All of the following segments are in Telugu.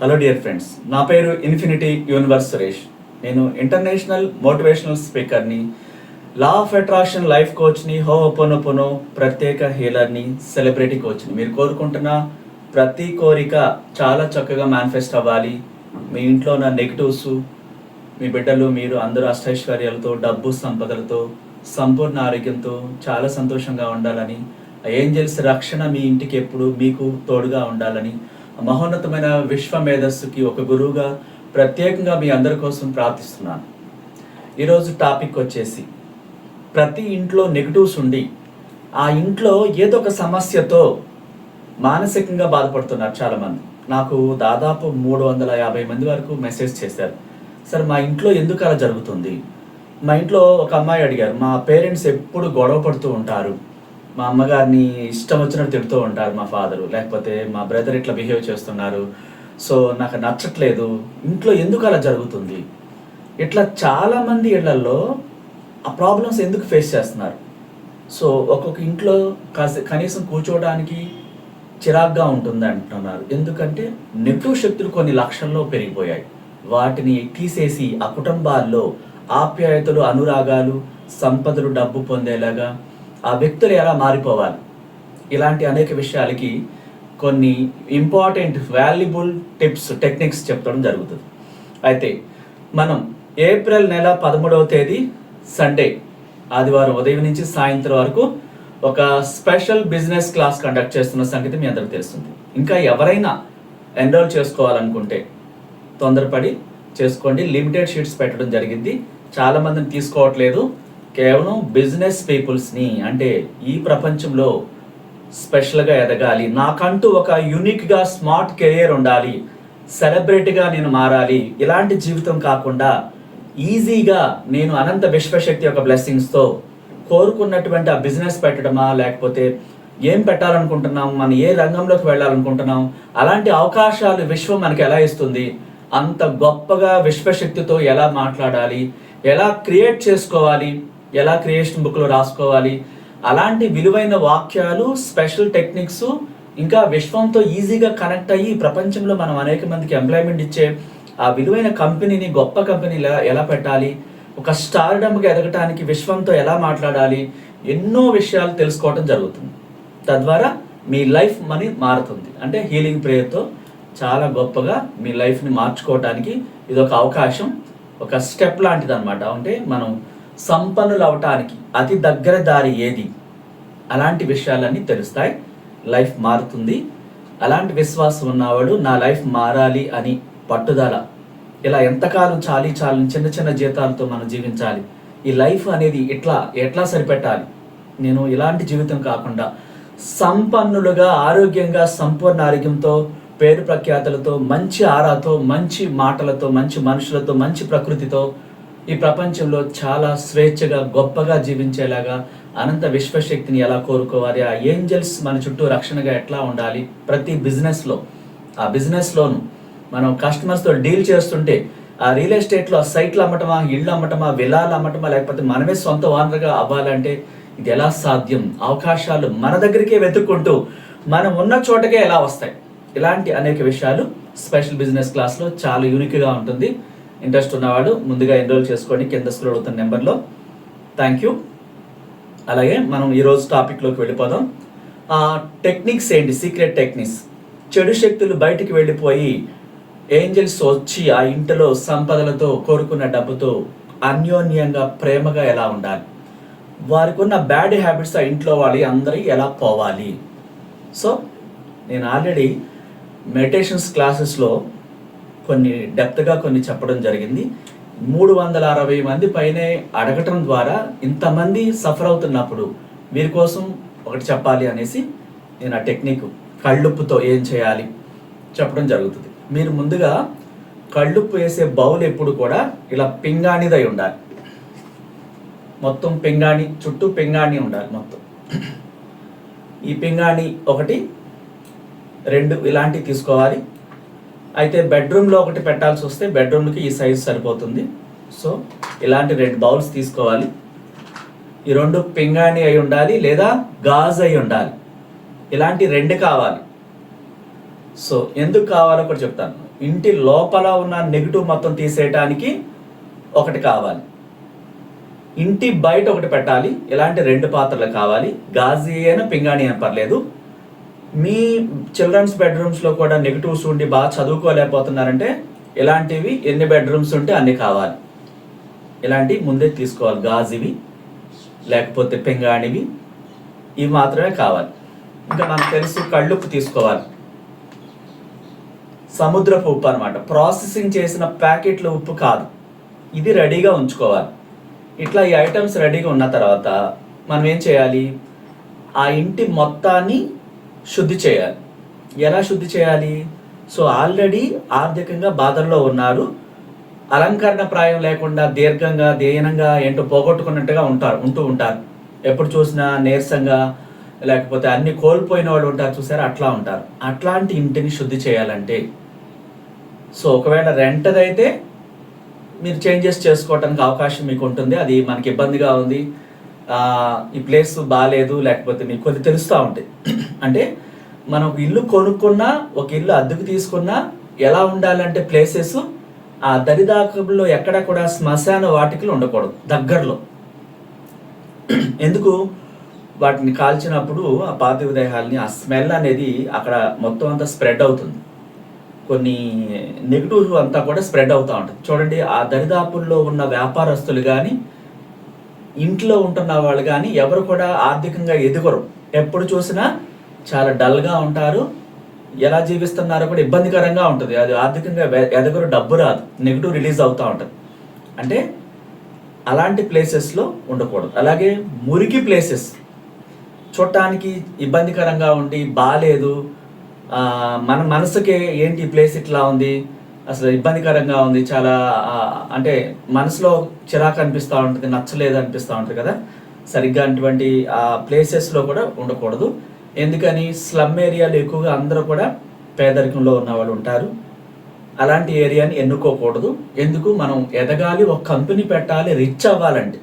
హలో డియర్ ఫ్రెండ్స్ నా పేరు ఇన్ఫినిటీ యూనివర్స్ సురేష్. నేను ఇంటర్నేషనల్ మోటివేషనల్ స్పీకర్ని లా ఆఫ్ అట్రాక్షన్ లైఫ్ కోచ్ని హో ఒపోనొపోనో ప్రత్యేక హీలర్ని సెలబ్రిటీ కోచ్ని మీరు కోరుకుంటున్న ప్రతి కోరిక చాలా చక్కగా మేనిఫెస్ట్ అవ్వాలి. మీ ఇంట్లో ఉన్న నెగిటివ్స్ మీ బిడ్డలు మీరు అందరూ అష్టైశ్వర్యాలతో డబ్బు సంపదలతో సంపూర్ణ ఆరోగ్యంతో చాలా సంతోషంగా ఉండాలని ఏంజల్స్ రక్షణ మీ ఇంటికి ఎప్పుడు మీకు తోడుగా ఉండాలని మహోన్నతమైన విశ్వ మేధస్సుకి ఒక గురువుగా ప్రత్యేకంగా మీ అందరి కోసం ప్రార్థిస్తున్నాను. ఈరోజు టాపిక్ వచ్చేసి ప్రతి ఇంట్లో నెగిటివ్స్ ఉండి ఆ ఇంట్లో ఏదో ఒక సమస్యతో మానసికంగా బాధపడుతున్నారు చాలామంది. నాకు దాదాపు మూడు వందల యాభై మంది వరకు మెసేజ్ చేశారు. సార్ మా ఇంట్లో ఎందుకు అలా జరుగుతుంది? మా ఇంట్లో ఒక అమ్మాయి అడిగారు. మా పేరెంట్స్ ఎప్పుడు గొడవ పడుతూ ఉంటారు. మా అమ్మగారిని ఇష్టం వచ్చినట్టు తిడుతూ ఉంటారు మా ఫాదరు. లేకపోతే మా బ్రదర్ ఇట్లా బిహేవ్ చేస్తున్నారు. సో నాకు నచ్చట్లేదు. ఇంట్లో ఎందుకు అలా జరుగుతుంది? ఇట్లా చాలామంది ఇళ్ళలో ఆ ప్రాబ్లమ్స్ ఎందుకు ఫేస్ చేస్తున్నారు? సో ఒక్కొక్క ఇంట్లో కాసే కనీసం కూర్చోవడానికి చిరాగ్గా ఉంటుంది అంటున్నారు ఎందుకంటే నెగిటివ్ శక్తులు కొన్ని లక్షల్లో పెరిగిపోయాయి. వాటిని తీసేసి ఆ కుటుంబాల్లో ఆప్యాయతలు అనురాగాలు సంపదలు డబ్బు పొందేలాగా ఆ వ్యక్తులు ఎలా మారిపోవాలి? ఇలాంటి అనేక విషయాలకి కొన్ని ఇంపార్టెంట్ వాల్యుబుల్ టిప్స్ టెక్నిక్స్ చెప్పడం జరుగుతుంది. అయితే మనం ఏప్రిల్ నెల పదమూడవ తేదీ సండే ఆదివారం ఉదయం నుంచి సాయంత్రం వరకు ఒక స్పెషల్ బిజినెస్ క్లాస్ కండక్ట్ చేస్తున్న సంగతి మీ అందరికి తెలుస్తుంది. ఇంకా ఎవరైనా ఎన్రోల్ చేసుకోవాలనుకుంటే తొందరపడి చేసుకోండి. లిమిటెడ్ షీట్స్ పెట్టడం జరిగింది. చాలామందిని తీసుకోవట్లేదు. కేవలం బిజినెస్ పీపుల్స్ని అంటే ఈ ప్రపంచంలో స్పెషల్గా ఎదగాలి. నాకంటూ ఒక యూనిక్గా స్మార్ట్ కెరియర్ ఉండాలి. సెలబ్రిటీగా నేను మారాలి. ఇలాంటి జీవితం కాకుండా ఈజీగా నేను అనంత విశ్వశక్తి యొక్క బ్లెస్సింగ్స్తో కోరుకున్నటువంటి ఆ బిజినెస్ పెట్టడమా లేకపోతే ఏం పెట్టాలనుకుంటున్నాం మనం ఏ రంగంలోకి వెళ్ళాలనుకుంటున్నాం అలాంటి అవకాశాలు విశ్వం మనకి ఎలా ఇస్తుంది అంత గొప్పగా విశ్వశక్తితో ఎలా మాట్లాడాలి ఎలా క్రియేట్ చేసుకోవాలి ఎలా క్రియేషన్ బుక్లో రాసుకోవాలి? అలాంటి విలువైన వాక్యాలు స్పెషల్ టెక్నిక్స్ ఇంకా విశ్వంతో ఈజీగా కనెక్ట్ అయ్యి ప్రపంచంలో మనం అనేక మందికి ఎంప్లాయ్మెంట్ ఇచ్చే ఆ విలువైన కంపెనీని గొప్ప కంపెనీ ఎలా ఎలా పెట్టాలి? ఒక స్టార్డమ్గా ఎదగటానికి విశ్వంతో ఎలా మాట్లాడాలి? ఎన్నో విషయాలు తెలుసుకోవడం జరుగుతుంది. తద్వారా మీ లైఫ్ మనీ మారుతుంది. అంటే హీలింగ్ ప్రేయర్తో చాలా గొప్పగా మీ లైఫ్ని మార్చుకోవటానికి ఇది ఒక అవకాశం ఒక స్టెప్ లాంటిది అనమాట అంటే మనం సంపన్నులు అవటానికి అతి దగ్గర దారి ఏది? అలాంటి విషయాలన్నీ తెలుస్తాయి. లైఫ్ మారుతుంది. అలాంటి విశ్వాసం ఉన్నవాడు నా లైఫ్ మారాలి అని పట్టుదల. ఇలా ఎంతకాలం చాలీ చాలని చిన్న చిన్న జీతాలతో మనం జీవించాలి. ఈ లైఫ్ అనేది ఎట్లా ఎట్లా సరిపెట్టాలి? నేను ఇలాంటి జీవితం కాకుండా సంపన్నులుగా ఆరోగ్యంగా సంపూర్ణ ఆరోగ్యంతో పేరు ప్రఖ్యాతులతో మంచి ఆరాతో మంచి మాటలతో మంచి మనుషులతో మంచి ప్రకృతితో ఈ ప్రపంచంలో చాలా స్వేచ్ఛగా గొప్పగా జీవించేలాగా అనంత విశ్వశక్తిని ఎలా కోరుకోవాలి ఆ ఏంజల్స్ మన చుట్టూ రక్షణగా ఎట్లా ఉండాలి ప్రతి బిజినెస్లో? ఆ బిజినెస్లోను మనం కస్టమర్స్తో డీల్ చేస్తుంటే ఆ రియల్ ఎస్టేట్లో సైట్లు అమ్మటమా ఇళ్ళు అమ్మటమా విలాలు అమ్మటమా లేకపోతే మనమే సొంత ఓనర్గా అవ్వాలంటే ఇది ఎలా సాధ్యం? అవకాశాలు మన దగ్గరికే వెతుక్కుంటూ మనం ఉన్న చోటకే ఎలా వస్తాయి? ఇలాంటి అనేక విషయాలు స్పెషల్ బిజినెస్ క్లాస్లో చాలా యూనిక్గా ఉంటుంది. ఇంట్రెస్ట్ ఉన్నవాడు ముందుగా ఎన్రోల్ చేసుకోండి కింద స్క్రోల్ అవుతున్న నెంబర్లో. థ్యాంక్ యూ అలాగే మనం ఈరోజు టాపిక్లోకి వెళ్ళిపోదాం. టెక్నిక్స్ ఏంటి? సీక్రెట్ టెక్నిక్స్ చెడు శక్తులు బయటికి వెళ్ళిపోయి ఏంజల్స్ వచ్చి ఆ ఇంటిలో సంపదలతో కోరుకున్న డబ్బుతో అన్యోన్యంగా ప్రేమగా ఎలా ఉండాలి? వారికి ఉన్న బ్యాడ్ హ్యాబిట్స్ ఆ ఇంట్లో వాళ్ళు అందరి ఎలా పోవాలి? సో నేను ఆల్రెడీ మెడిటేషన్స్ క్లాసెస్లో కొన్ని డెప్త్గా కొన్ని చెప్పడం జరిగింది. మూడు వందల అరవై మంది పైనే అడగటం ద్వారా ఇంతమంది సఫర్ అవుతున్నప్పుడు వీరి కోసం ఒకటి చెప్పాలి అనేసి నేను ఆ టెక్నిక్ కళ్ళుప్పుతో ఏం చేయాలి చెప్పడం జరుగుతుంది. మీరు ముందుగా కళ్ళుప్పు వేసే బౌల్ ఎప్పుడు కూడా ఇలా పింగాణిదై ఉండాలి. మొత్తం పింగాణి చుట్టూ పింగాణి ఉండాలి మొత్తం. ఈ పింగాణి ఒకటి రెండు ఇలాంటివి తీసుకోవాలి. అయితే బెడ్రూమ్లో ఒకటి పెట్టాల్సి వస్తే బెడ్రూమ్కి ఈ సైజ్ సరిపోతుంది. సో ఇలాంటి రెండు బౌల్స్ తీసుకోవాలి. ఈ రెండు పింగాణి అయి ఉండాలి లేదా గాజ్ అయి ఉండాలి. ఇలాంటి రెండు కావాలి. సో ఎందుకు కావాలో కూడా చెప్తాను. ఇంటి లోపల ఉన్న నెగిటివ్ మొత్తం తీసేయటానికి ఒకటి కావాలి. ఇంటి బయట ఒకటి పెట్టాలి. ఇలాంటి రెండు పాత్రలు కావాలి. గాజీ అయినా పింగాణి అయినా పర్లేదు. మీ చిల్డ్రన్స్ బెడ్రూమ్స్లో కూడా నెగిటివ్స్ ఉండి బాగా చదువుకోలేకపోతున్నారంటే ఇలాంటివి ఎన్ని బెడ్రూమ్స్ ఉంటే అన్ని కావాలి. ఇలాంటివి ముందే తీసుకోవాలి. గాజువి లేకపోతే పెంగాణివి ఇవి మాత్రమే కావాలి. ఇంకా మనకు తెలుసు కళ్ళుప్పు తీసుకోవాలి. సముద్రపు ఉప్పు అనమాట ప్రాసెసింగ్ చేసిన ప్యాకెట్ల ఉప్పు కాదు. ఇది రెడీగా ఉంచుకోవాలి. ఇట్లా ఈ ఐటమ్స్ రెడీగా ఉన్న తర్వాత మనం ఏం చేయాలి? ఆ ఇంటి మొత్తాన్ని శుద్ధి చేయాలి. ఎలా శుద్ధి చేయాలి? సో ఆల్రెడీ ఆర్థికంగా బాధల్లో ఉన్నారు. అలంకరణ ప్రాయం లేకుండా దీర్ఘంగా దీనంగా ఏంటో పోగొట్టుకున్నట్టుగా ఉంటారు ఉంటూ ఉంటారు. ఎప్పుడు చూసినా నీరసంగా లేకపోతే అన్ని కోల్పోయిన వాళ్ళు ఉంటారు చూసారా? అట్లా ఉంటారు. అట్లాంటి ఇంటిని శుద్ధి చేయాలంటే సో ఒకవేళ రెంటదైతే మీరు చేంజెస్ చేసుకోవడానికి అవకాశం మీకు ఉంటుంది. అది మనకి ఇబ్బందిగా ఉంది. ఈ ప్లేస్ బాగాలేదు లేకపోతే మీకు కొద్ది తెలుస్తూ ఉంటాయి అంటే మనం ఇల్లు కొనుక్కున్నా ఒక ఇల్లు అద్దెకు తీసుకున్నా ఎలా ఉండాలంటే ప్లేసెస్ ఆ దరిదాకంలో ఎక్కడ కూడా శ్మశాన వాటికలు ఉండకూడదు దగ్గరలో. ఎందుకు? వాటిని కాల్చినప్పుడు ఆ పార్థివ దేహాలని ఆ స్మెల్ అనేది అక్కడ మొత్తం అంతా స్ప్రెడ్ అవుతుంది. కొన్ని నెగిటివ్ అంతా కూడా స్ప్రెడ్ అవుతూ ఉంటుంది. చూడండి ఆ దరిదాపుల్లో ఉన్న వ్యాపారస్తులు కానీ ఇంట్లో ఉంటున్న వాళ్ళు కానీ ఎవరు కూడా ఆర్థికంగా ఎదుగరు. ఎప్పుడు చూసినా చాలా డల్గా ఉంటారు. ఎలా జీవిస్తున్నారో కూడా ఇబ్బందికరంగా ఉంటుంది. అది ఆర్థికంగా ఎదుగురు ఎదగరు డబ్బు రాదు. నెగిటివ్ రిలీజ్ అవుతూ ఉంటుంది. అంటే అలాంటి ప్లేసెస్లో ఉండకూడదు. అలాగే మురికి ప్లేసెస్ చూడటానికి ఇబ్బందికరంగా ఉండి బాగాలేదు మన మనసుకే ఏంటి ప్లేస్ ఇట్లా ఉంది? అసలు ఇబ్బందికరంగా ఉంది చాలా అంటే మనసులో చిరాకు అనిపిస్తూ ఉంటుంది నచ్చలేదు అనిపిస్తూ ఉంటుంది కదా. సరిగ్గా అటువంటి ఆ ప్లేసెస్లో కూడా ఉండకూడదు. ఎందుకని స్లమ్ ఏరియాలో ఎక్కువగా అందరూ కూడా పేదరికంలో ఉన్న వాళ్ళు ఉంటారు. అలాంటి ఏరియాని ఎన్నుకోకూడదు. ఎందుకు? మనం ఎదగాలి ఒక కంపెనీ పెట్టాలి రిచ్ అవ్వాలండి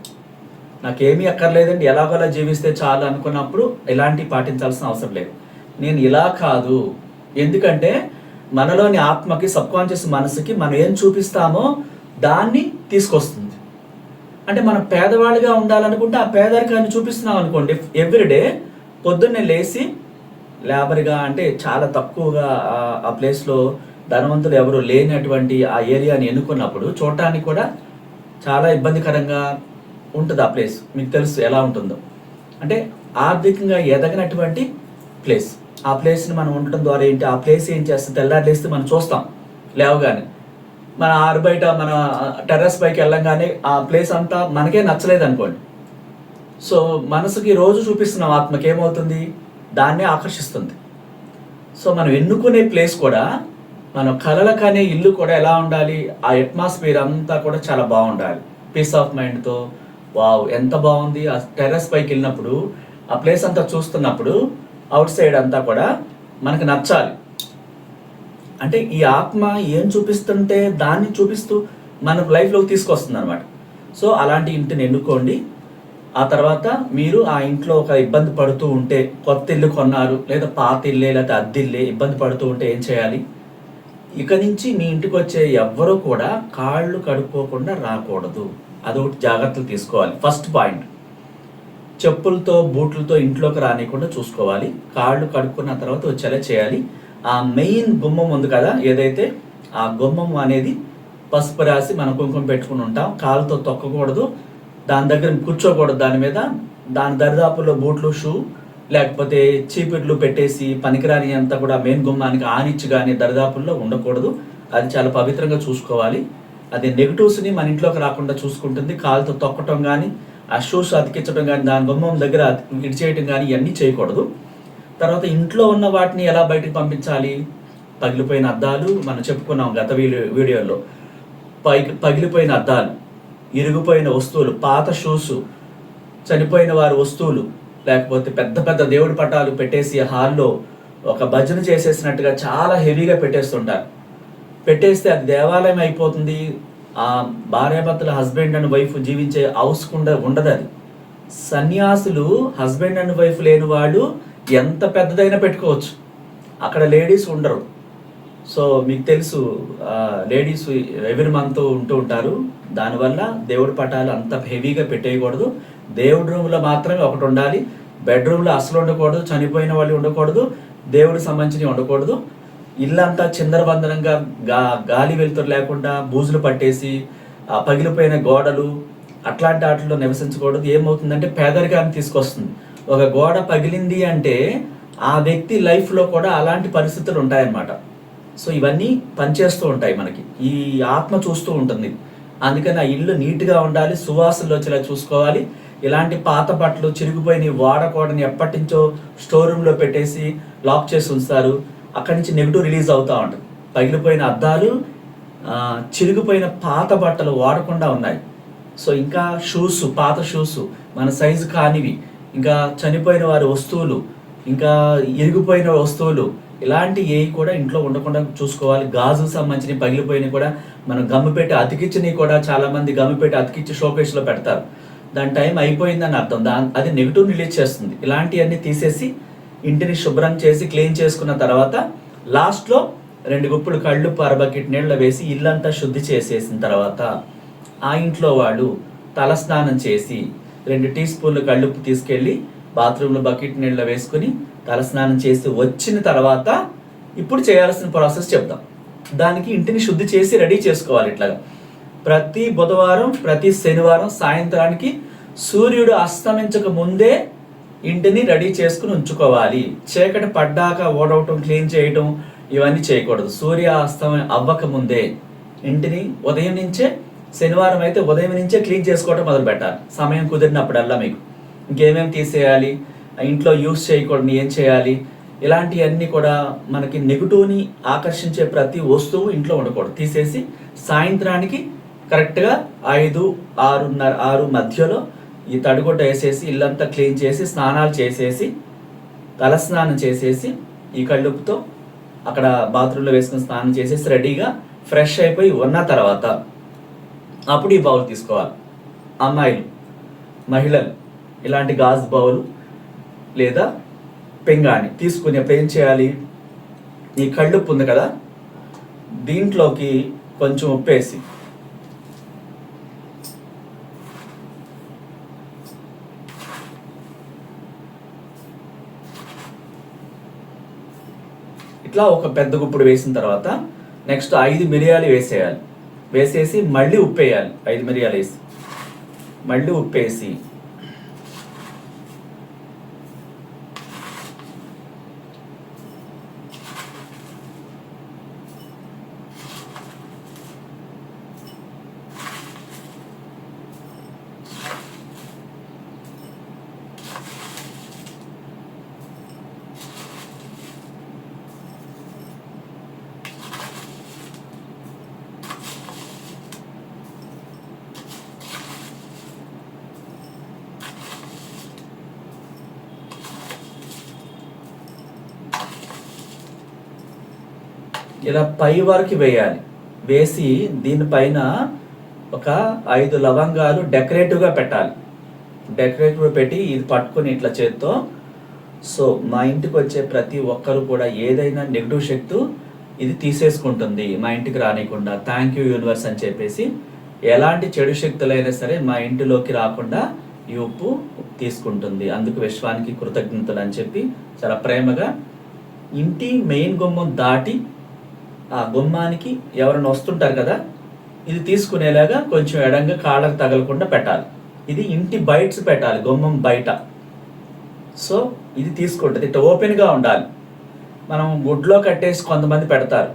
నాకేమీ అక్కర్లేదండి. ఎలాగోలా జీవిస్తే చాలు అనుకున్నప్పుడు ఇలాంటివి పాటించాల్సిన అవసరం లేదు. నేను ఇలా కాదు. ఎందుకంటే మనలోని ఆత్మకి సబ్కాన్షియస్ మనసుకి మనం ఏం చూపిస్తామో దాన్ని తీసుకొస్తుంది. అంటే మనం పేదవాళ్ళుగా ఉండాలనుకుంటే ఆ పేదరికాన్ని చూపిస్తున్నాం అనుకోండి. ఎవ్రీడే పొద్దున్నే లేచి లేబర్గా అంటే చాలా తక్కువగా ఆ- ఆ ప్లేస్లో ధనవంతులు ఎవరు లేనటువంటి ఆ ఏరియాని ఎన్నుకున్నప్పుడు చూడటానికి కూడా చాలా ఇబ్బందికరంగా ఉంటుంది ఆ ప్లేస్. మీకు తెలుసు ఎలా ఉంటుందో. అంటే ఆర్థికంగా ఎదగనటువంటి ప్లేస్. ఆ ప్లేస్ని మనం ఉండటం ద్వారా ఏంటి? ఆ ప్లేస్ ఏం చేస్తుంది? తెల్లారి లేస్తే మనం చూస్తాం. లేవగానే. మన ఆరు బయట మన టెర్రస్ పైకి వెళ్ళంగానే ఆ ప్లేస్ అంతా మనకే నచ్చలేదు అనుకోండి. సో మనసుకి రోజు చూపిస్తున్నాం ఆత్మకి ఏమవుతుంది? దాన్నే ఆకర్షిస్తుంది. సో మనం ఎన్నుకునే ప్లేస్ కూడా మనం కలల కనే ఇల్లు కూడా ఎలా ఉండాలి? ఆ అట్మాస్ఫియర్ అంతా కూడా చాలా బాగుండాలి. పీస్ ఆఫ్ మైండ్తో వావ్ ఎంత బాగుంది. ఆ టెర్రస్ పైకి వెళ్ళినప్పుడు ఆ ప్లేస్ అంతా చూస్తున్నప్పుడు అవుట్ సైడ్ అంతా కూడా మనకు నచ్చాలి. అంటే ఈ ఆత్మ ఏం చూపిస్తుంటే దాన్ని చూపిస్తూ మన లైఫ్లోకి తీసుకొస్తుంది అనమాట సో అలాంటి ఇంటిని ఎన్నుకోండి. ఆ తర్వాత మీరు ఆ ఇంట్లో ఒక ఇబ్బంది పడుతూ ఉంటే కొత్త ఇల్లు కొన్నారు లేదా పాత ఇల్లే లేదా అద్దిల్లే ఇబ్బంది పడుతూ ఉంటే ఏం చేయాలి? ఇక నుంచి మీ ఇంటికి వచ్చే ఎవ్వరూ కూడా కాళ్ళు కడుక్కోకుండా రాకూడదు. అదొకటి జాగ్రత్తలు తీసుకోవాలి. ఫస్ట్ పాయింట్ చెప్పులతో బూట్లతో ఇంట్లోకి రానికుండా చూసుకోవాలి. కాళ్ళు కడుక్కున్న తర్వాత వచ్చేలా చేయాలి. ఆ మెయిన్ గుమ్మం ఉంది కదా ఏదైతే ఆ గుమ్మం అనేది పసుపు రాసి మనం కుంకుమ పెట్టుకుని ఉంటాం. కాళ్ళతో తొక్కకూడదు. దాని దగ్గర కూర్చోకూడదు. దాని మీద దాని దరిదాపుల్లో బూట్లు షూ లేకపోతే చీపిట్లు పెట్టేసి పనికిరాని అంతా కూడా మెయిన్ గుమ్మానికి ఆనిచ్చి కానీ దరిదాపుల్లో ఉండకూడదు. అది చాలా పవిత్రంగా చూసుకోవాలి. అది నెగిటివ్స్ని మన ఇంట్లోకి రాకుండా చూసుకుంటుంది. కాళ్ళతో తొక్కటం కానీ ఆ షూస్ అతికించడం కానీ దాని గుమ్మం దగ్గర ఇడిచేయటం కానీ ఇవన్నీ చేయకూడదు. తర్వాత ఇంట్లో ఉన్న వాటిని ఎలా బయటకు పంపించాలి? పగిలిపోయిన అద్దాలు మనం చెప్పుకున్నాం గత వీడియో వీడియోలో. పైకి పగిలిపోయిన అద్దాలు ఇరిగిపోయిన వస్తువులు పాత షూస్ చనిపోయిన వారి వస్తువులు లేకపోతే పెద్ద పెద్ద దేవుడి పటాలు పెట్టేసి హాల్లో ఒక భజన చేసేసినట్టుగా చాలా హెవీగా పెట్టేస్తుంటారు. పెట్టేస్తే అది దేవాలయం అయిపోతుంది. ఆ భార్యాభర్తల హస్బెండ్ అండ్ వైఫ్ జీవించే హౌస్ కుండా ఉండదు అది సన్యాసులు హస్బెండ్ అండ్ వైఫ్ లేని వాళ్ళు ఎంత పెద్దదైనా పెట్టుకోవచ్చు. అక్కడ లేడీస్ ఉండరు. సో మీకు తెలుసు లేడీస్ ఎవరి మంత్ ఉంటూ ఉంటారు. దానివల్ల దేవుడి పటాలు అంత హెవీగా పెట్టేయకూడదు. దేవుడి రూమ్లో మాత్రమే ఒకటి ఉండాలి. బెడ్రూమ్లో అసలు ఉండకూడదు. చనిపోయిన వాళ్ళు ఉండకూడదు. దేవుడికి సంబంధించినవి ఉండకూడదు. ఇల్లంతా చిందరబందరంగా గా గాలి వెలుతురు లేకుండా బూజులు పట్టేసి పగిలిపోయిన గోడలు అట్లాంటి వాటిలో నివసించకూడదు ఏమవుతుందంటే పేదరికాన్ని తీసుకొస్తుంది. ఒక గోడ పగిలింది అంటే ఆ వ్యక్తి లైఫ్లో కూడా అలాంటి పరిస్థితులు ఉంటాయన్నమాట. సో ఇవన్నీ పనిచేస్తూ ఉంటాయి మనకి. ఈ ఆత్మ చూస్తూ ఉంటుంది. అందుకని ఆ ఇల్లు నీట్గా ఉండాలి సువాసనలు వచ్చేలా చూసుకోవాలి. ఇలాంటి పాత బట్టలు చిరిగిపోయిన వాడకూడని ఎప్పటి నుంచో స్టోర్ రూమ్లో పెట్టేసి లాక్ చేసి ఉంచుతారు. అక్కడి నుంచి నెగిటివ్ రిలీజ్ అవుతూ ఉంటుంది. పగిలిపోయిన అద్దాలు చిరిగిపోయిన పాత బట్టలు వాడకుండా ఉన్నాయి. సో ఇంకా షూస్ పాత షూస్ మన సైజు కానివి ఇంకా చనిపోయిన వారి వస్తువులు ఇంకా ఇరిగిపోయిన వస్తువులు ఇలాంటి ఏవి కూడా ఇంట్లో ఉండకుండా చూసుకోవాలి. గాజు సంబంధించినవి పగిలిపోయినవి కూడా మనం గమ్ము పెట్టి అతికిచ్చినవి కూడా చాలా మంది గమ్ము పెట్టి అతికిచ్చి షోకేస్లో పెడతారు. దాని టైం అయిపోయిందని అర్థం. దా అది నెగిటివ్ రిలీజ్ చేస్తుంది. ఇలాంటివన్నీ తీసేసి ఇంటిని శుభ్రం చేసి క్లీన్ చేసుకున్న తర్వాత లాస్ట్లో రెండు గుప్పులు కళ్ళు పరబకెట్ నీళ్ళ వేసి ఇల్లంతా శుద్ధి చేసేసిన తర్వాత ఆ ఇంట్లో వాళ్ళు తలస్నానం చేసి రెండు టీ స్పూన్లు కళ్ళుప్పు తీసుకెళ్ళి బాత్రూంలో బకెట్ నీళ్ళ వేసుకుని తలస్నానం చేసి వచ్చిన తర్వాత ఇప్పుడు చేయాల్సిన ప్రాసెస్ చెప్దాం. దానికి ఇంటిని శుద్ధి చేసి రెడీ చేసుకోవాలి ఇట్లాగా. ప్రతి బుధవారం ప్రతి శనివారం సాయంత్రానికి సూర్యుడు అస్తమించక ముందే ఇంటిని రెడీ చేసుకుని ఉంచుకోవాలి. చీకటి పడ్డాక ఓడవటం క్లీన్ చేయటం ఇవన్నీ చేయకూడదు. సూర్య అస్తమయం అవ్వక ముందే ఇంటిని ఉదయం నుంచే శనివారం అయితే ఉదయం నుంచే క్లీన్ చేసుకోవటం మొదలు పెట్టాలి. సమయం కుదిరినప్పుడల్లా మీకు. ఇంకేమేమి తీసేయాలి? ఇంట్లో యూస్ చేయకూడదు ఏం చేయాలి? ఇలాంటివన్నీ కూడా మనకి నెగిటివ్ని ఆకర్షించే ప్రతి వస్తువు ఇంట్లో ఉండకూడదు. తీసేసి సాయంత్రానికి కరెక్ట్గా ఐదు ఆరున్నర ఆరు మధ్యలో ఈ తడిగుడ్డ వేసేసి ఇల్లంతా క్లీన్ చేసి స్నానాలు చేసేసి తలస్నానం చేసేసి ఈ కళ్ళుప్పుతో అక్కడ బాత్రూంలో వేసుకుని స్నానం చేసేసి రెడీగా ఫ్రెష్ అయిపోయి ఉన్న తర్వాత అప్పుడు ఈ బౌల్ తీసుకోవాలి. అమ్మాయిలు మహిళలు ఇలాంటి గాజు బౌల్ లేదా పెంగాని తీసుకుని అప్పుడు ఏం చేయాలి? ఈ కళ్ళుప్పు ఉంది కదా దీంట్లోకి కొంచెం ఉప్పేసి ఇట్లా ఒక పెద్ద గుప్పుడు వేసిన తర్వాత నెక్స్ట్ ఐదు మిరియాలు వేసేయాలి. వేసేసి మళ్ళీ ఉప్పు వేయాలి ఐదు మిరియాలు వేసి. మళ్ళీ ఉప్పు వేసి ఇలా పై వరకు వేయాలి. వేసి దీనిపైన ఒక ఐదు లవంగాలు డెకరేటివ్గా పెట్టాలి. డెకరేటివ్ పెట్టి ఇది పట్టుకొని ఇట్లా చేత్తో సో మా ఇంటికి వచ్చే ప్రతి ఒక్కరు కూడా ఏదైనా నెగిటివ్ శక్తి ఇది తీసేసుకుంటుంది. మా ఇంటికి రానికుండా థ్యాంక్ యూ యూనివర్స్ అని చెప్పేసి ఎలాంటి చెడు శక్తులైనా సరే మా ఇంటిలోకి రాకుండా ఈ ఉప్పు తీసుకుంటుంది. అందుకు విశ్వానికి కృతజ్ఞతలు అని చెప్పి చాలా ప్రేమగా ఇంటి మెయిన్ గుమ్మం దాటి ఆ గుమ్మానికి ఎవరైనా వస్తుంటారు కదా ఇది తీసుకునేలాగా కొంచెం ఎడంగా కాళ్ళకు తగలకుండా పెట్టాలి. ఇది ఇంటి బయట్స్ పెట్టాలి గుమ్మం బయట. సో ఇది తీసుకుంటుంది. ఇట్లా ఓపెన్గా ఉండాలి. మనం గుడ్లో కట్టేసి కొంతమంది పెడతారు.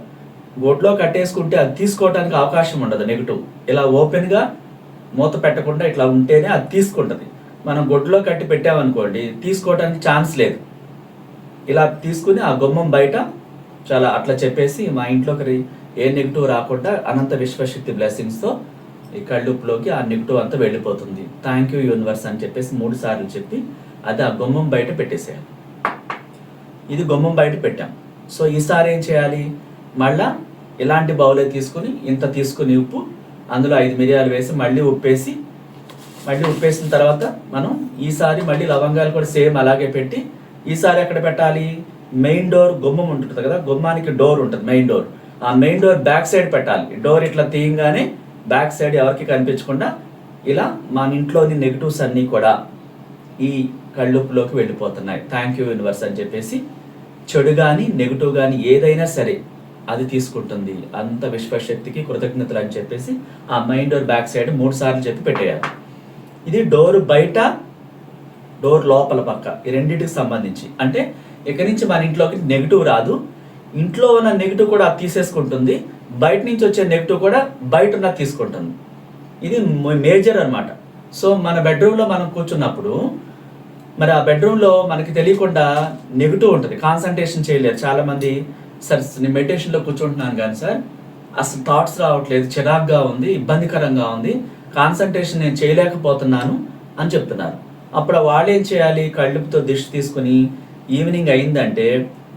గుడ్లో కట్టేసుకుంటే అది తీసుకోవడానికి అవకాశం ఉండదు నెగిటివ్. ఇలా ఓపెన్గా మూత పెట్టకుండా ఇట్లా ఉంటేనే అది తీసుకుంటుంది. మనం గుడ్లో కట్టి పెట్టామనుకోండి తీసుకోవడానికి ఛాన్స్ లేదు. ఇలా తీసుకుని ఆ గుమ్మం బయట చాలా అట్లా చెప్పేసి మా ఇంట్లోకి ఏ నెగిటివ్ రాకుండా అనంత విశ్వశక్తి బ్లెస్సింగ్స్తో ఈ కళ్ళుప్పులోకి ఆ నెగిటివ్ అంతా వెళ్ళిపోతుంది. థ్యాంక్ యూ యూనివర్స్ అని చెప్పేసి మూడు సార్లు చెప్పి అది ఆ గుమ్మం బయట పెట్టేసేయాలి. ఇది గుమ్మం బయట పెట్టాం. సో ఈసారి ఏం చేయాలి? మళ్ళా ఇలాంటి బౌలే తీసుకుని ఇంత తీసుకుని ఉప్పు అందులో ఐదు మిరియాలు వేసి మళ్ళీ ఉప్పేసి మళ్ళీ ఉప్పేసిన తర్వాత మనం ఈసారి మళ్ళీ లవంగాలు కూడా సేమ్ అలాగే పెట్టి ఈసారి ఎక్కడ పెట్టాలి? మెయిన్ డోర్ గుమ్మం ఉంటుంది కదా గుమ్మానికి డోర్ ఉంటుంది మెయిన్ డోర్. ఆ మెయిన్ డోర్ బ్యాక్ సైడ్ పెట్టాలి. డోర్ ఇట్లా తీయంగానే బ్యాక్ సైడ్ ఎవరికి కనిపించకుండా ఇలా మన ఇంట్లోని నెగిటివ్స్ అన్నీ కూడా ఈ కళ్ళుపులోకి వెళ్ళిపోతున్నాయి. థ్యాంక్ యూ యూనివర్స్ అని చెప్పేసి చెడు కానీ నెగిటివ్ కానీ ఏదైనా సరే అది తీసుకుంటుంది. అంత విశ్వశక్తికి కృతజ్ఞతలు అని చెప్పేసి ఆ మైండ్ డోర్ బ్యాక్ సైడ్ మూడు సార్లు చెప్పి పెట్టేయాలి. ఇది డోర్ బయట డోర్ లోపల పక్క ఈ రెండింటికి సంబంధించి. అంటే ఇక్కడి నుంచి మన ఇంట్లోకి నెగిటివ్ రాదు. ఇంట్లో ఉన్న నెగిటివ్ కూడా తీసేసుకుంటుంది. బయట నుంచి వచ్చే నెగిటివ్ కూడా బయట ఉన్న తీసుకుంటుంది. ఇది మేజర్ అనమాట సో మన బెడ్రూమ్లో మనం కూర్చున్నప్పుడు మరి ఆ బెడ్రూమ్లో మనకి తెలియకుండా నెగిటివ్ ఉంటుంది. కాన్సన్ట్రేషన్ చేయలేరు. చాలామంది సార్ నేను మెడిటేషన్లో కూర్చుంటున్నాను కానీ సార్ అసలు థాట్స్ రావట్లేదు. చిరాగ్గా ఉంది ఇబ్బందికరంగా ఉంది. కాన్సన్ట్రేషన్ నేను చేయలేకపోతున్నాను అని చెప్తున్నారు. అప్పుడు వాళ్ళు ఏం చేయాలి? కళ్ళుపుతో దిష్టి తీసుకుని ఈవినింగ్ అయిందంటే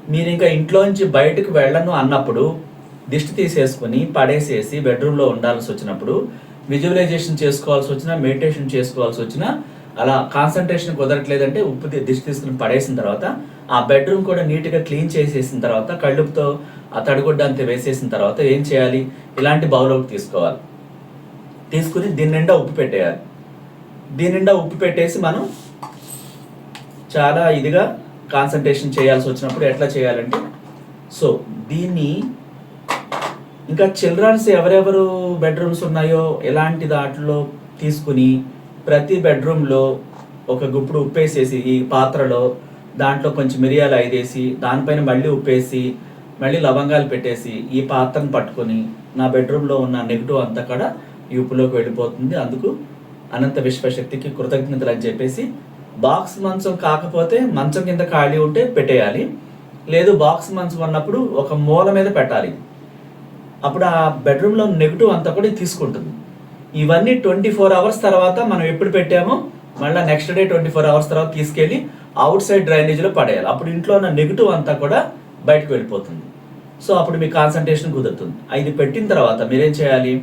మీరు ఇంకా ఇంట్లోంచి బయటకు వెళ్ళను అన్నప్పుడు దిష్టి తీసేసుకుని పడేసేసి బెడ్రూమ్లో ఉండాల్సి వచ్చినప్పుడు విజువలైజేషన్ చేసుకోవాల్సి వచ్చినా మెడిటేషన్ చేసుకోవాల్సి వచ్చినా అలా కాన్సన్ట్రేషన్ కుదరట్లేదంటే ఉప్పు దిష్టి తీసుకుని పడేసిన తర్వాత ఆ బెడ్రూమ్ కూడా నీట్గా క్లీన్ చేసేసిన తర్వాత కళ్ళుపుతో ఆ తడిగుడ్డ అంతా వేసేసిన తర్వాత ఏం చేయాలి? ఇలాంటి బౌల్లోకి తీసుకోవాలి. తీసుకుని దీని నిండా ఉప్పు పెట్టేయాలి. దీని నిండా ఉప్పు పెట్టేసి మనం చాలా ఇదిగా కాన్సన్ట్రేషన్ చేయాల్సి వచ్చినప్పుడు ఎట్లా చేయాలంటే సో దీన్ని ఇంకా చిల్డ్రన్స్ ఎవరెవరు బెడ్రూమ్స్ ఉన్నాయో ఎలాంటి దాంట్లో తీసుకుని ప్రతి బెడ్రూమ్లో ఒక గుప్పుడు ఉప్పేసేసి ఈ పాత్రలో దాంట్లో కొంచెం మిరియాలు ఐదేసి దానిపైన మళ్ళీ ఉప్పేసి మళ్ళీ లవంగాలు పెట్టేసి ఈ పాత్రను పట్టుకొని నా బెడ్రూమ్లో ఉన్న నెగిటివ్ అంతా కూడా యూపులోకి వెళ్ళిపోతుంది. అందుకు అనంత విశ్వశక్తికి కృతజ్ఞతలు అని చెప్పేసి బాక్స్ మంచం కాకపోతే మంచం కింద ఖాళీ ఉంటే పెట్టేయాలి. లేదు బాక్స్ మంచం అన్నప్పుడు ఒక మూల మీద పెట్టాలి. అప్పుడు ఆ బెడ్రూమ్లో నెగిటివ్ అంతా కూడా తీసుకుంటుంది. ఇవన్నీ ట్వంటీ ఫోర్ అవర్స్ తర్వాత మనం ఎప్పుడు పెట్టామో మళ్ళీ next day twenty four hours తర్వాత తీసుకెళ్ళి అవుట్ సైడ్ డ్రైనేజ్లో పడేయాలి. అప్పుడు ఇంట్లో ఉన్న నెగిటివ్ అంతా కూడా బయటకు వెళ్ళిపోతుంది. సో అప్పుడు మీ కాన్సన్ట్రేషన్ కుదురుతుంది. ఇది పెట్టిన తర్వాత మీరేం చేయాలి?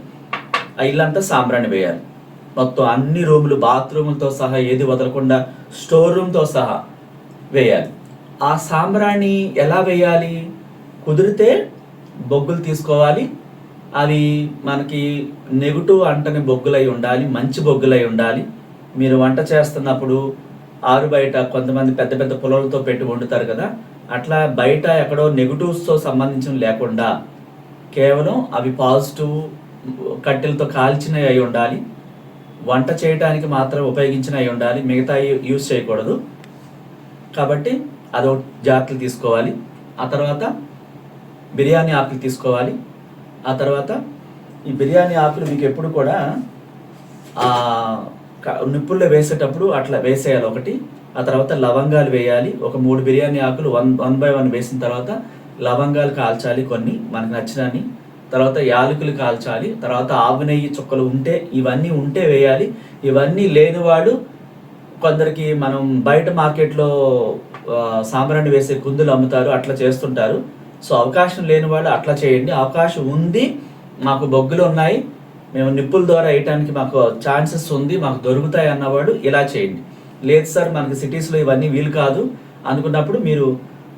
ఆ ఇల్లంతా సాంబ్రాణి వేయాలి. మొత్తం అన్ని రూములు బాత్రూములతో సహా ఏది వదలకుండా స్టోర్ రూమ్తో సహా వేయాలి. ఆ సాంబ్రాణి ఎలా వేయాలి? కుదిరితే బొగ్గులు తీసుకోవాలి. అవి మనకి నెగిటివ్ అంటని బొగ్గులై ఉండాలి మంచి బొగ్గులై ఉండాలి. మీరు వంట చేస్తున్నప్పుడు ఆరు బయట కొంతమంది పెద్ద పెద్ద పొలాలతో పెట్టి వండుతారు కదా అట్లా బయట ఎక్కడో నెగిటివ్స్తో సంబంధించిన లేకుండా కేవలం అవి పాజిటివ్ కట్టెలతో కాల్చినవి అయి ఉండాలి. వంట చేయడానికి మాత్రం ఉపయోగించిన అయి ఉండాలి మిగతా యూజ్ చేయకూడదు. కాబట్టి అదో జాగ్రత్తలు తీసుకోవాలి. ఆ తర్వాత బిర్యానీ ఆకులు తీసుకోవాలి. ఆ తర్వాత ఈ బిర్యానీ ఆకులు మీకు ఎప్పుడు కూడా ఆ నిప్పుల్లో వేసేటప్పుడు అట్లా వేసేయాలి ఒకటి. ఆ తర్వాత లవంగాలు వేయాలి. ఒక మూడు బిర్యానీ ఆకులు వన్ వన్ బై వన్ వేసిన తర్వాత లవంగాలు కాల్చాలి కొన్ని మనకు నచ్చినని తర్వాత యాలకులు కాల్చాలి తర్వాత ఆవు నెయ్యి చుక్కలు ఉంటే ఇవన్నీ ఉంటే వేయాలి. ఇవన్నీ లేనివాడు కొందరికి మనం బయట మార్కెట్లో సాంబ్రాన్ని వేసే కుందులు అమ్ముతారు అట్లా చేస్తుంటారు. సో అవకాశం లేనివాడు అట్లా చేయండి. అవకాశం ఉంది మాకు బొగ్గులు ఉన్నాయి మేము నిప్పుల ద్వారా వేయటానికి మాకు ఛాన్సెస్ ఉంది మాకు దొరుకుతాయి అన్నవాడు ఇలా చేయండి. లేదు సార్ మనకి సిటీస్లో ఇవన్నీ వీలు కాదు అనుకున్నప్పుడు మీరు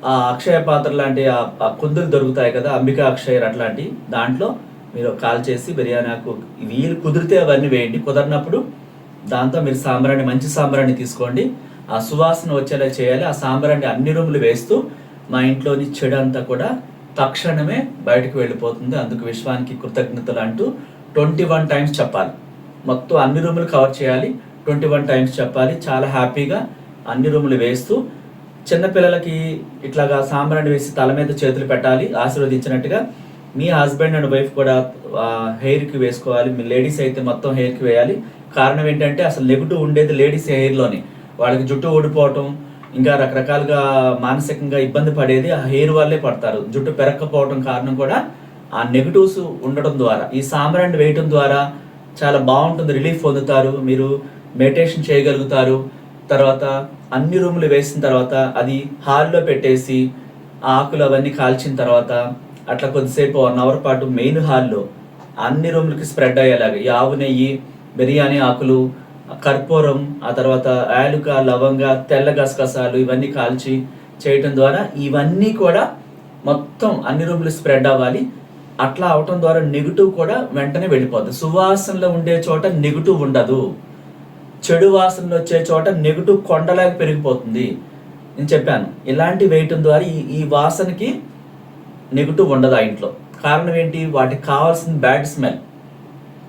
ఆ అక్షయ పాత్ర లాంటి ఆ కుందులు దొరుకుతాయి కదా అంబికా అక్షయర్ అట్లాంటి దాంట్లో మీరు కాల్ చేసి బిర్యానీ ఆకు వీలు కుదిరితే అవన్నీ వేయండి. కుదరినప్పుడు దాంతో మీరు సాంబ్రాన్ని మంచి సాంబ్రాన్ని తీసుకోండి. ఆ సువాసన వచ్చేలా చేయాలి. ఆ సాంబ్రాన్ని అన్ని రూములు వేస్తూ మా ఇంట్లోని చెడు అంతా కూడా తక్షణమే బయటకు వెళ్ళిపోతుంది. అందుకు విశ్వానికి కృతజ్ఞతలు అంటూ ట్వంటీ వన్ టైమ్స్ చెప్పాలి. మొత్తం అన్ని రూములు కవర్ చేయాలి. ట్వంటీ వన్ టైమ్స్ చెప్పాలి. చాలా హ్యాపీగా అన్ని రూములు వేస్తూ చిన్నపిల్లలకి ఇట్లాగా సాంబ్రాణి వేసి తల మీద చేతులు పెట్టాలి ఆశీర్వదించినట్టుగా మీ హస్బెండ్ అండ్ వైఫ్ కూడా హెయిర్కి వేసుకోవాలి. మీ లేడీస్ అయితే మొత్తం హెయిర్కి వేయాలి. కారణం ఏంటంటే అసలు నెగిటివ్ ఉండేది లేడీస్ హెయిర్లోనే. వాళ్ళకి జుట్టు ఊడిపోవటం ఇంకా రకరకాలుగా మానసికంగా ఇబ్బంది పడేది ఆ హెయిర్ వల్లే పడతారు. జుట్టు పెరగకపోవటం కారణం కూడా ఆ నెగిటివ్స్ ఉండటం ద్వారా. ఈ సాంబ్రాండ్ వేయటం ద్వారా చాలా బాగుంటుంది రిలీఫ్ పొందుతారు. మీరు మెడిటేషన్ చేయగలుగుతారు. తర్వాత అన్ని రూములు వేసిన తర్వాత అది హాల్లో పెట్టేసి ఆ ఆకులు అవన్నీ కాల్చిన తర్వాత అట్లా కొద్దిసేపు వన్ అవర్ పాటు మెయిన్ హాల్లో అన్ని రూములకి స్ప్రెడ్ అయ్యేలాగా. ఈ ఆవు నెయ్యి బిర్యానీ ఆకులు కర్పూరం ఆ తర్వాత యాలుక లవంగ తెల్ల గసగసాలు ఇవన్నీ కాల్చి చేయటం ద్వారా ఇవన్నీ కూడా మొత్తం అన్ని రూములు స్ప్రెడ్ అవ్వాలి. అట్లా అవటం ద్వారా నెగిటివ్ కూడా వెంటనే వెళ్ళిపోద్ది. సువాసనలో ఉండే చోట నెగిటివ్ ఉండదు. చెడు వాసనలు వచ్చే చోట నెగిటివ్ కొండలాగా పెరిగిపోతుంది. నేను చెప్పాను ఇలాంటి వేయటం ద్వారా ఈ ఈ వాసనకి నెగిటివ్ ఉండదు ఆ ఇంట్లో. కారణం ఏంటి? వాటికి కావాల్సిన బ్యాడ్ స్మెల్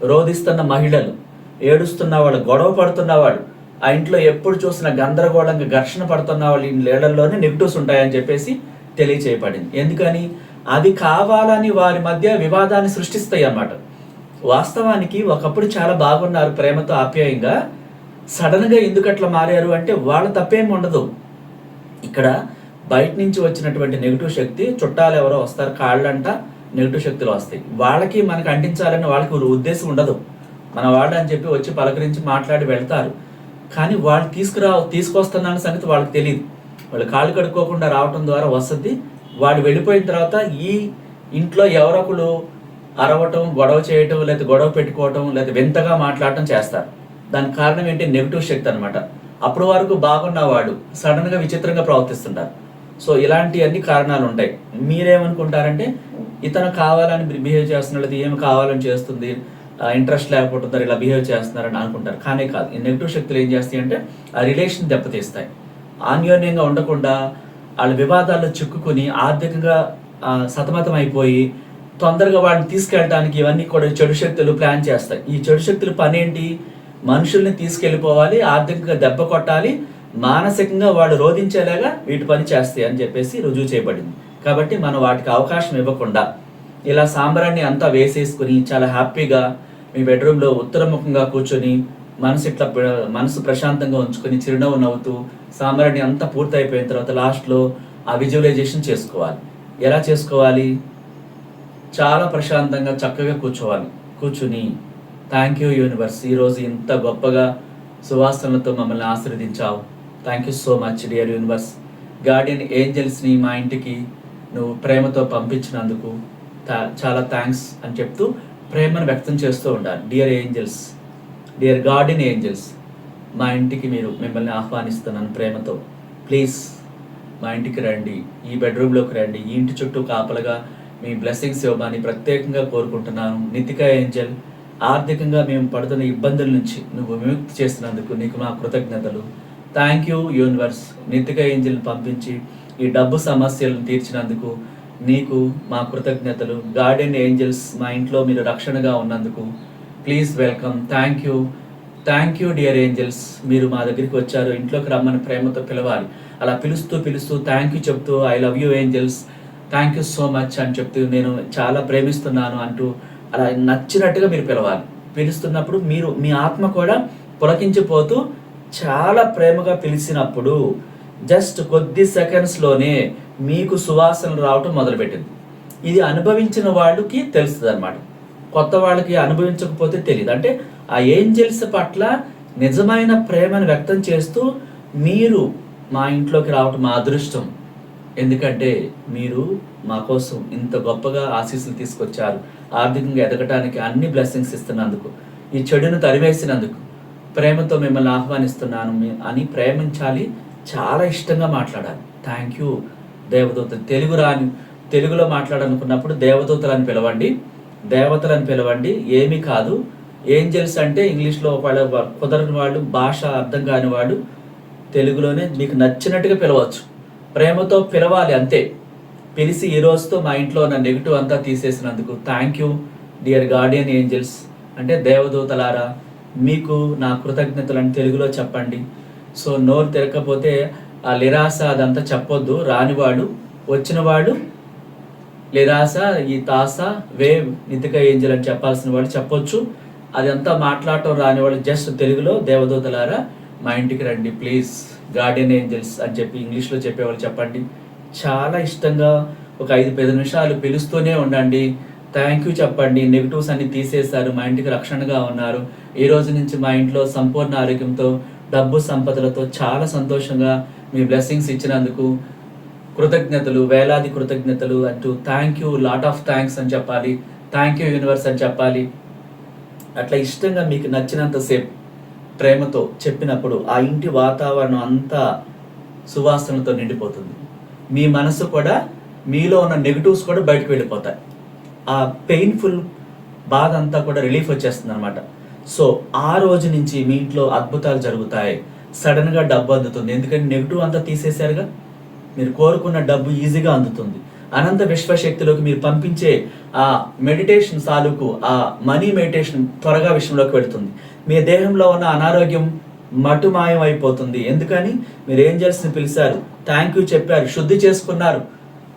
రోధిస్తున్న మహిళలు ఏడుస్తున్నవాడు గొడవ పడుతున్నవాడు ఆ ఇంట్లో ఎప్పుడు చూసిన గందరగోళంగా ఘర్షణ పడుతున్న వాళ్ళు ఈ నీళ్ళల్లోనే నెగిటివ్స్ ఉంటాయని చెప్పేసి తెలియచేయబడింది. ఎందుకని? అవి కావాలని వారి మధ్య వివాదాన్ని సృష్టిస్తాయి అన్నమాట. వాస్తవానికి ఒకప్పుడు చాలా బాగున్నారు ప్రేమతో ఆప్యాయంగా. సడన్గా ఎందుకు అట్లా మారారు అంటే వాళ్ళ తప్పేం ఉండదు. ఇక్కడ బయట నుంచి వచ్చినటువంటి నెగిటివ్ శక్తి చుట్టాలు ఎవరో వస్తారు కాళ్ళంట నెగిటివ్ శక్తులు వస్తాయి. వాళ్ళకి మనకు అంటించాలని వాళ్ళకి ఒక ఉద్దేశం ఉండదు. మన వాళ్ళు అని చెప్పి వచ్చి పలకరించి మాట్లాడి వెళ్తారు. కానీ వాళ్ళు తీసుకురా తీసుకొస్తున్న సంగతి వాళ్ళకి తెలియదు. వాళ్ళు కాళ్ళు కడుక్కోకుండా రావటం ద్వారా వస్తుంది వాళ్ళు వెళ్ళిపోయిన తర్వాత ఈ ఇంట్లో ఎవరొకరు అరవటం గొడవ చేయటం లేదా గొడవ పెట్టుకోవటం లేదా వింతగా మాట్లాడటం చేస్తారు. దానికి కారణం ఏంటి? నెగిటివ్ శక్తి అనమాట అప్పటి వరకు బాగున్నవాడు సడన్గా విచిత్రంగా ప్రవర్తిస్తుంటారు. సో ఇలాంటి అన్ని కారణాలు ఉంటాయి మీరేమనుకుంటారంటే ఇతను కావాలని బిహేవ్ చేస్తున్నది ఏమి కావాలని చేస్తుంది? ఇంట్రెస్ట్ లేకపోతుంటారు ఇలా బిహేవ్ చేస్తున్నారని అనుకుంటారు. కానీ కాదు. ఈ నెగిటివ్ శక్తులు ఏం చేస్తాయి అంటే ఆ రిలేషన్ దెబ్బతీస్తాయి. ఆన్యోన్యంగా ఉండకుండా వాళ్ళ వివాదాల్లో చిక్కుకుని ఆర్థికంగా సతమతం అయిపోయి తొందరగా వాళ్ళని తీసుకెళ్ళడానికి ఇవన్నీ కూడా చెడు శక్తులు ప్లాన్ చేస్తాయి. ఈ చెడు శక్తుల పని ఏంటి మనుషుల్ని తీసుకెళ్ళిపోవాలి ఆర్థికంగా దెబ్బ కొట్టాలి మానసికంగా వాళ్ళు రోధించేలాగా వీటి పని చేస్తాయి అని చెప్పేసి రుజువు చేయబడింది. కాబట్టి మనం వాటికి అవకాశం ఇవ్వకుండా ఇలా సాంబ్రాన్ని అంతా వేసేసుకుని చాలా హ్యాపీగా మీ బెడ్రూమ్లో ఉత్తరముఖంగా కూర్చొని మనసు ఇట్లా మనసు ప్రశాంతంగా ఉంచుకొని చిరునవ్వు నవ్వుతూ సాంబ్రాన్ని అంతా పూర్తయిపోయిన తర్వాత లాస్ట్లో ఆ విజువలైజేషన్ చేసుకోవాలి. ఎలా చేసుకోవాలి? చాలా ప్రశాంతంగా చక్కగా కూర్చోవాలి. కూర్చుని థ్యాంక్ యూ యూనివర్స్ ఈరోజు ఇంత గొప్పగా సువాసనలతో మమ్మల్ని ఆశీర్వదించావు. Thank you so much dear universe guardian ఏంజల్స్ని మా ఇంటికి నువ్వు ప్రేమతో పంపించినందుకు థా- చాలా థ్యాంక్స్ అని చెప్తూ ప్రేమను వ్యక్తం చేస్తూ ఉండాలి. Dear angels dear guardian angels మా ఇంటికి మీరు మిమ్మల్ని ఆహ్వానిస్తున్నాను ప్రేమతో. ప్లీజ్ మా ఇంటికి రండి. ఈ బెడ్రూమ్లోకి రండి. ఈ ఇంటి చుట్టూ కాపలగా మీ బ్లెస్సింగ్స్ ఇవ్వమని ప్రత్యేకంగా కోరుకుంటున్నాను. నితిక ఏంజల్ ఆర్థికంగా మేము పడుతున్న ఇబ్బందుల నుంచి నువ్వు విముక్తి చేసినందుకు నీకు మా కృతజ్ఞతలు. థ్యాంక్ యూ యూనివర్స్ నితిక ఏంజిల్ని పంపించి ఈ డబ్బు సమస్యలను తీర్చినందుకు నీకు మా కృతజ్ఞతలు. గార్డెన్ ఏంజల్స్ మా ఇంట్లో మీరు రక్షణగా ఉన్నందుకు please welcome thank you thank you dear angels మీరు మా దగ్గరికి వచ్చారు. ఇంట్లోకి రమ్మని ప్రేమతో పిలవాలి. అలా పిలుస్తూ పిలుస్తూ థ్యాంక్ యూ చెప్తూ I love you angels thank you so much అని చెప్తూ నేను చాలా ప్రేమిస్తున్నాను అంటూ అలా నచ్చినట్టుగా మీరు పిలవాలి. పిలుస్తున్నప్పుడు మీరు మీ ఆత్మ కూడా పులకించిపోతూ చాలా ప్రేమగా పిలిచినప్పుడు జస్ట్ కొద్ది సెకండ్స్లోనే మీకు సువాసనలు రావటం మొదలుపెట్టింది. ఇది అనుభవించిన వాళ్ళకి తెలుస్తుంది అనమాట కొత్త వాళ్ళకి అనుభవించకపోతే తెలియదు అంటే ఆ ఏంజల్స్ పట్ల నిజమైన ప్రేమను వ్యక్తం చేస్తూ మీరు మా ఇంట్లోకి రావటం మా అదృష్టం. ఎందుకంటే మీరు మా కోసం ఇంత గొప్పగా ఆశీస్సులు తీసుకొచ్చారు. ఆర్థికంగా ఎదగటానికి అన్ని బ్లెస్సింగ్స్ ఇస్తున్నందుకు ఈ చెడును తరివేసినందుకు ప్రేమతో మిమ్మల్ని ఆహ్వానిస్తున్నాను అని ప్రేమించాలి చాలా ఇష్టంగా మాట్లాడాలి. థ్యాంక్ యూ దేవదూత తెలుగు రాని తెలుగులో మాట్లాడాలనుకున్నప్పుడు దేవదూతలను పిలవండి. దేవతలను పిలవండి ఏమీ కాదు. ఏంజల్స్ అంటే ఇంగ్లీష్లో వాళ్ళ కుదరని వాళ్ళు భాష అర్థం కాని వాడు తెలుగులోనే మీకు నచ్చినట్టుగా పిలవచ్చు. ప్రేమతో పిలవాలి అంతే. పిలిచి ఈ రోజుతో మా ఇంట్లో ఉన్న నెగిటివ్ అంతా తీసేసినందుకు thank you dear guardian angels అంటే దేవదూతలారా మీకు నా కృతజ్ఞతలను తెలుగులో చెప్పండి. సో నోరు తిరగకపోతే ఆ లిరాస అదంతా చెప్పొద్దు. రానివాడు వచ్చినవాడు లిరాస ఈ తాస వేవ్ నితిక ఏంజల్ అని చెప్పాల్సిన వాళ్ళు చెప్పొచ్చు. అదంతా మాట్లాడటం రాని వాళ్ళు జస్ట్ తెలుగులో దేవదూతలారా మా ఇంటికి రండి ప్లీజ్ గార్డెన్ ఏంజల్స్ అని చెప్పి ఇంగ్లీష్లో చెప్పేవాళ్ళు చెప్పండి. చాలా ఇష్టంగా ఒక ఐదు పది నిమిషాలు పిలుస్తూనే ఉండండి. థ్యాంక్ యూ చెప్పండి. నెగిటివ్స్ అన్ని తీసేశారు. మా ఇంటికి రక్షణగా ఉన్నారు. ఈ రోజు నుంచి మా ఇంట్లో సంపూర్ణ ఆరోగ్యంతో డబ్బు సంపదలతో చాలా సంతోషంగా మీ బ్లెస్సింగ్స్ ఇచ్చినందుకు కృతజ్ఞతలు వేలాది కృతజ్ఞతలు అంటూ thank you lot of thanks అని చెప్పాలి. థ్యాంక్ యూ యూనివర్స్ అని చెప్పాలి. అట్లా ఇష్టంగా మీకు నచ్చినంతసేపు ప్రేమతో చెప్పినప్పుడు ఆ ఇంటి వాతావరణం అంతా సువాసనతో నిండిపోతుంది. మీ మనసు కూడా మీలో ఉన్న నెగిటివ్స్ కూడా బయటకు వెళ్ళిపోతాయి. ఆ పెయిన్ఫుల్ బాధ అంతా కూడా రిలీఫ్ వచ్చేస్తుంది అనమాట సో ఆ రోజు నుంచి మీ ఇంట్లో అద్భుతాలు జరుగుతాయి. సడన్గా డబ్బు అందుతుంది. ఎందుకంటే నెగిటివ్ అంతా తీసేశారుగా? మీరు కోరుకున్న డబ్బు ఈజీగా అందుతుంది. అనంత విశ్వశక్తిలోకి మీరు పంపించే ఆ మెడిటేషన్ సాలుకు ఆ మనీ మెడిటేషన్ త్వరగా విషయంలోకి వెళుతుంది. మీ దేహంలో ఉన్న అనారోగ్యం మటుమాయం అయిపోతుంది ఎందుకని? మీరు ఏంజల్స్ని పిలిచారు. థ్యాంక్ యూ చెప్పారు. శుద్ధి చేసుకున్నారు.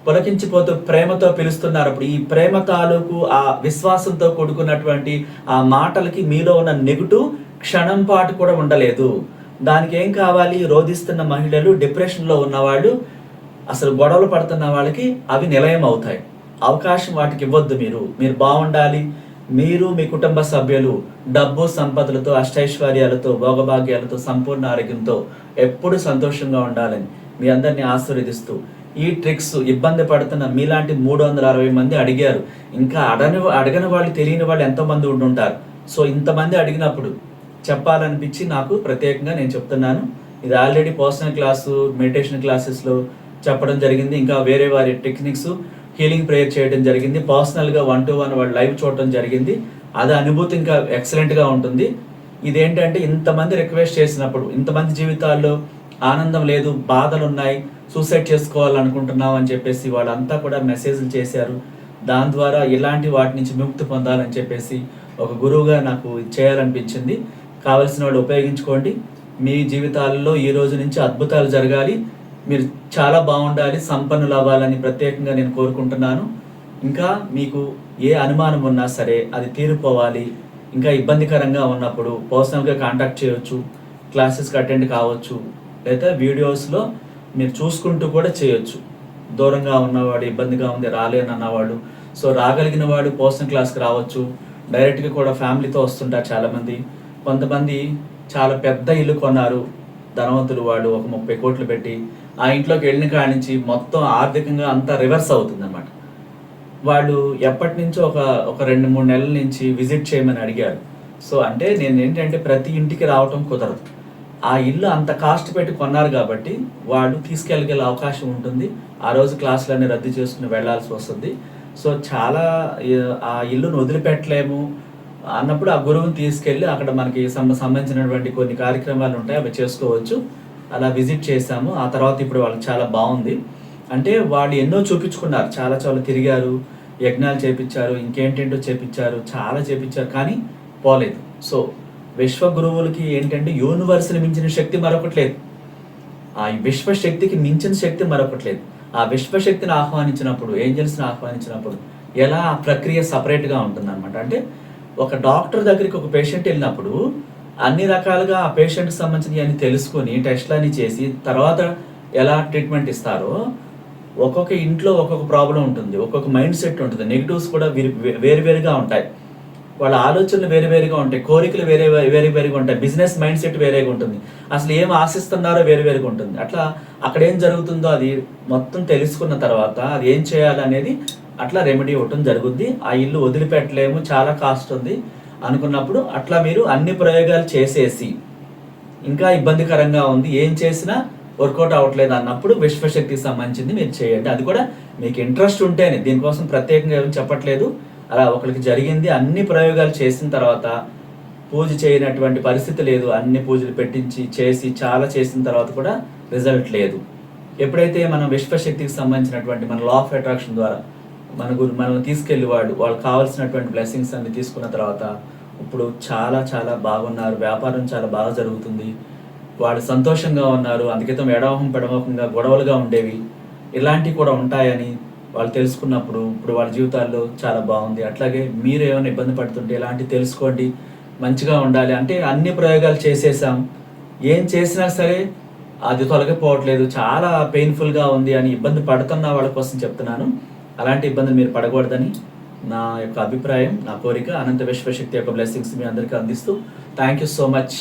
పులకించిపోతూ ప్రేమతో పిలుస్తున్నారు. అప్పుడు ఈ ప్రేమ తాలూకు ఆ విశ్వాసంతో కూడుకున్నటువంటి ఆ మాటలకి మీలో ఉన్న నెగుటు క్షణం పాటు కూడా ఉండలేదు. దానికి ఏం కావాలి? రోధిస్తున్న మహిళలు డిప్రెషన్లో ఉన్నవాళ్ళు అసలు గొడవలు పడుతున్న వాళ్ళకి అవి నిలయం అవుతాయి. అవకాశం వాటికి ఇవ్వద్దు మీరు. మీరు బాగుండాలి. మీరు మీ కుటుంబ సభ్యులు డబ్బు సంపదలతో అష్టైశ్వర్యాలతో భోగభాగ్యాలతో సంపూర్ణ ఆరోగ్యంతో ఎప్పుడు సంతోషంగా ఉండాలని మీ అందరినీ ఆశీర్వదిస్తూ ఈ ట్రిక్స్ ఇబ్బంది పడుతున్న మీలాంటి మూడు వందల అరవై మంది అడిగారు. ఇంకా అడని అడగని వాళ్ళు తెలియని వాళ్ళు ఎంతోమంది ఉండుంటారు సో ఇంతమంది అడిగినప్పుడు చెప్పాలనిపించి నాకు ప్రత్యేకంగా నేను చెప్తున్నాను. ఇది ఆల్రెడీ పర్సనల్ క్లాసు మెడిటేషన్ క్లాసెస్లో చెప్పడం జరిగింది. ఇంకా వేరే వారి టెక్నిక్స్ హీలింగ్ ప్రేయర్ చేయడం జరిగింది. పర్సనల్గా వన్ టు వన్ వాళ్ళు లైవ్ చూడటం జరిగింది. అది అనుభూతి ఇంకా ఎక్సలెంట్గా ఉంటుంది. ఇదేంటంటే ఇంతమంది రిక్వెస్ట్ చేసినప్పుడు ఇంతమంది జీవితాల్లో ఆనందం లేదు బాధలు ఉన్నాయి సూసైడ్ చేసుకోవాలనుకుంటున్నాం అని చెప్పేసి వాళ్ళంతా కూడా మెసేజ్లు చేశారు. దాని ద్వారా ఇలాంటి వాటి నుంచి విముక్తి పొందాలని చెప్పేసి ఒక గురువుగా నాకు చేయాలనిపించింది. కావలసిన వాళ్ళు ఉపయోగించుకోండి. మీ జీవితాల్లో ఈ రోజు నుంచి అద్భుతాలు జరగాలి. మీరు చాలా బాగుండాలి సంపన్నులు అవ్వాలని ప్రత్యేకంగా నేను కోరుకుంటున్నాను. ఇంకా మీకు ఏ అనుమానం ఉన్నా సరే అది తీరిపోవాలి ఇంకా ఇబ్బందికరంగా ఉన్నప్పుడు పర్సనల్గా కాంటాక్ట్ చేయొచ్చు క్లాసెస్కి అటెండ్ కావచ్చు లేదా వీడియోస్లో మీరు చూసుకుంటూ కూడా చేయొచ్చు. దూరంగా ఉన్నవాడు ఇబ్బందిగా ఉంది రాలేను అన్నవాడు. సో రాగలిగిన వాడు పర్సనల్ క్లాస్కి రావచ్చు. డైరెక్ట్గా కూడా ఫ్యామిలీతో వస్తుంటారు చాలామంది. కొంతమంది చాలా పెద్ద ఇల్లు కొన్నారు. ధనవంతులు వాళ్ళు ఒక ముప్పై కోట్లు పెట్టి ఆ ఇంట్లోకి వెళ్ళిన కాడి నుంచి మొత్తం ఆర్థికంగా అంతా రివర్స్ అవుతుంది అనమాట వాళ్ళు ఎప్పటి నుంచో ఒక ఒక రెండు మూడు నెలల నుంచి విజిట్ చేయమని అడిగారు. సో అంటే నేను ఏంటంటే ప్రతి ఇంటికి రావటం కుదరదు. ఆ ఇల్లు అంత కాస్ట్ పెట్టి కొన్నారు కాబట్టి వాళ్ళు తీసుకెళ్ళగల అవకాశం ఉంటుంది. ఆ రోజు క్లాసులన్నీ రద్దు చేసుకుని వెళ్ళాల్సి వస్తుంది. సో చాలా ఆ ఇల్లును వదిలిపెట్టలేము అన్నప్పుడు ఆ గురువుని తీసుకెళ్ళి అక్కడ మనకి సంబంధించినటువంటి కొన్ని కార్యక్రమాలు ఉంటాయి అవి చేసుకోవచ్చు. అలా విజిట్ చేశాము. ఆ తర్వాత ఇప్పుడు వాళ్ళకి చాలా బాగుంది. అంటే వాళ్ళు ఎన్నో చూపించుకున్నారు. చాలా చాలా తిరిగారు యజ్ఞాలు చేపించారు ఇంకేంటేంటో చేపించారు చాలా చేపించారు కానీ పోలేదు. సో విశ్వ గురువులకి ఏంటంటే యూనివర్స్ని మించిన శక్తి మరొకటి లేదు. ఆ విశ్వశక్తికి మించిన శక్తి మరొకటి లేదు. ఆ విశ్వశక్తిని ఆహ్వానించినప్పుడు ఏంజల్స్ని ఆహ్వానించినప్పుడు ఎలా ఆ ప్రక్రియ సపరేట్గా ఉంటుందన్నమాట. అంటే ఒక డాక్టర్ దగ్గరికి ఒక పేషెంట్ వెళ్ళినప్పుడు అన్ని రకాలుగా ఆ పేషెంట్కి సంబంధించినవి అని తెలుసుకొని టెస్ట్లన్నీ చేసి తర్వాత ఎలా ట్రీట్మెంట్ ఇస్తారో ఒక్కొక్క ఇంట్లో ఒక్కొక్క ప్రాబ్లం ఉంటుంది ఒక్కొక్క మైండ్ సెట్ ఉంటుంది. నెగిటివ్స్ కూడా వేరు వేరువేరుగా ఉంటాయి. వాళ్ళ ఆలోచనలు వేరు వేరుగా ఉంటాయి కోరికలు వేరే వేరే వేరుగా ఉంటాయి బిజినెస్ మైండ్ సెట్ వేరేగా ఉంటుంది. అసలు ఏం ఆశిస్తున్నారో వేరు వేరుగా ఉంటుంది. అట్లా అక్కడ ఏం జరుగుతుందో అది మొత్తం తెలుసుకున్న తర్వాత అది ఏం చేయాలనేది అట్లా రెమెడీ ఇవ్వటం జరుగుద్ది. ఆ ఇల్లు వదిలిపెట్టలేము చాలా కాస్ట్ ఉంది. అనుకున్నప్పుడు అట్లా మీరు అన్ని ప్రయోగాలు చేసేసి ఇంకా ఇబ్బందికరంగా ఉంది ఏం చేసినా వర్కౌట్ అవ్వట్లేదు అన్నప్పుడు విశ్వశక్తికి సంబంధించింది మీరు చేయండి. అది కూడా మీకు ఇంట్రెస్ట్ ఉంటేనే దీనికోసం ప్రత్యేకంగా ఏమి చెప్పట్లేదు. అలా ఒకరికి జరిగింది అన్ని ప్రయోగాలు చేసిన తర్వాత పూజ చేయనటువంటి పరిస్థితి లేదు. అన్ని పూజలు పెట్టించి చేసి చాలా చేసిన తర్వాత కూడా రిజల్ట్ లేదు. ఎప్పుడైతే మనం విశ్వశక్తికి సంబంధించినటువంటి మన లా ఆఫ్ అట్రాక్షన్ ద్వారా మన గురు మనల్ని తీసుకెళ్ళి వాడు వాళ్ళకి కావాల్సినటువంటి బ్లెస్సింగ్స్ అన్ని తీసుకున్న తర్వాత ఇప్పుడు చాలా చాలా బాగున్నారు. వ్యాపారం చాలా బాగా జరుగుతుంది. వాళ్ళు సంతోషంగా ఉన్నారు. అందుకేతం ఎడవహం పెడవహంగా గొడవలుగా ఉండేవి. ఇలాంటివి కూడా ఉంటాయని వాళ్ళు తెలుసుకున్నప్పుడు ఇప్పుడు వాళ్ళ జీవితాల్లో చాలా బాగుంది. అట్లాగే మీరు ఏమైనా ఇబ్బంది పడుతుంటే ఇలాంటివి తెలుసుకోండి. మంచిగా ఉండాలి. అంటే అన్ని ప్రయోగాలు చేసేసాం. ఏం చేసినా సరే అది తొలగిపోవట్లేదు. చాలా పెయిన్ఫుల్గా ఉంది అని ఇబ్బంది పడుతున్న వాళ్ళ కోసం చెప్తున్నాను. అలాంటి ఇబ్బందులు మీరు పడకూడదని నా యొక్క అభిప్రాయం నా కోరిక. అనంత విశ్వశక్తి యొక్క బ్లెస్సింగ్స్ మీ అందరికీ అందిస్తూ థ్యాంక్ యూ సో మచ్